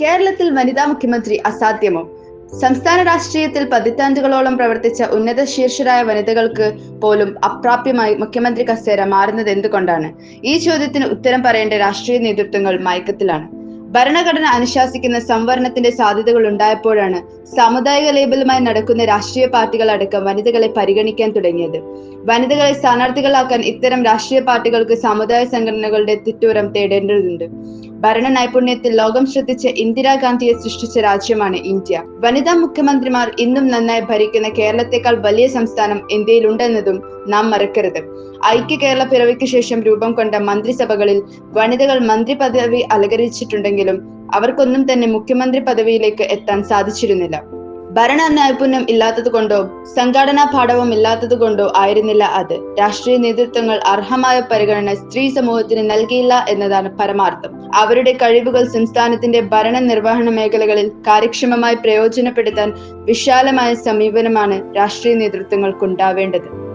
കേരളത്തിൽ വനിതാ മുഖ്യമന്ത്രി അസാധ്യമോ? സംസ്ഥാന രാഷ്ട്രീയത്തിൽ പതിറ്റാണ്ടുകളോളം പ്രവർത്തിച്ച ഉന്നത ശീർഷരായ വനിതകൾക്ക് പോലും അപ്രാപ്യമായി മുഖ്യമന്ത്രി കസേര മാറുന്നത് എന്തുകൊണ്ടാണ്? ഈ ചോദ്യത്തിന് ഉത്തരം പറയേണ്ട രാഷ്ട്രീയ നേതൃത്വങ്ങൾ മയക്കത്തിലാണ്. ഭരണഘടന അനുശാസിക്കുന്ന സംവരണത്തിന്റെ സാധ്യതകൾ ഉണ്ടായപ്പോഴാണ് സാമുദായിക ലേബലുമായി നടക്കുന്ന രാഷ്ട്രീയ പാർട്ടികൾ അടക്കം വനിതകളെ പരിഗണിക്കാൻ തുടങ്ങിയത്. വനിതകളെ സ്ഥാനാർത്ഥികളാക്കാൻ ഇത്തരം രാഷ്ട്രീയ പാർട്ടികൾക്ക് സമുദായ സംഘടനകളുടെ തിറ്റൂരം തേടേണ്ടതുണ്ട്. ഭരണ നൈപുണ്യത്തിൽ ലോകം ശ്രദ്ധിച്ച ഇന്ദിരാഗാന്ധിയെ സൃഷ്ടിച്ച രാജ്യമാണ് ഇന്ത്യ. വനിതാ മുഖ്യമന്ത്രിമാർ ഇന്നും നന്നായി ഭരിക്കുന്ന കേരളത്തെക്കാൾ വലിയ സംസ്ഥാനം ഇന്ത്യയിലുണ്ടെന്നതും നാം മറക്കരുത്. ഐക്യ കേരള പിറവിക്ക് ശേഷം രൂപം കൊണ്ട മന്ത്രിസഭകളിൽ വനിതകൾ മന്ത്രി പദവി അലങ്കരിച്ചിട്ടുണ്ടെങ്കിലും അവർക്കൊന്നും തന്നെ മുഖ്യമന്ത്രി പദവിയിലേക്ക് എത്താൻ സാധിച്ചിരുന്നില്ല. ഭരണ നൈപുണ്യം ഇല്ലാത്തത് കൊണ്ടോ സംഘടനാ പാഠവും ഇല്ലാത്തത് കൊണ്ടോ ആയിരുന്നില്ല അത്. രാഷ്ട്രീയ നേതൃത്വങ്ങൾ അർഹമായ പരിഗണന സ്ത്രീ സമൂഹത്തിന് നൽകിയില്ല എന്നതാണ് പരമാർത്ഥം. അവരുടെ കഴിവുകൾ സംസ്ഥാനത്തിന്റെ ഭരണ നിർവഹണ മേഖലകളിൽ കാര്യക്ഷമമായി പ്രയോജനപ്പെടുത്താൻ വിശാലമായ സമീപനമാണ് രാഷ്ട്രീയ നേതൃത്വങ്ങൾക്കുണ്ടാവേണ്ടത്.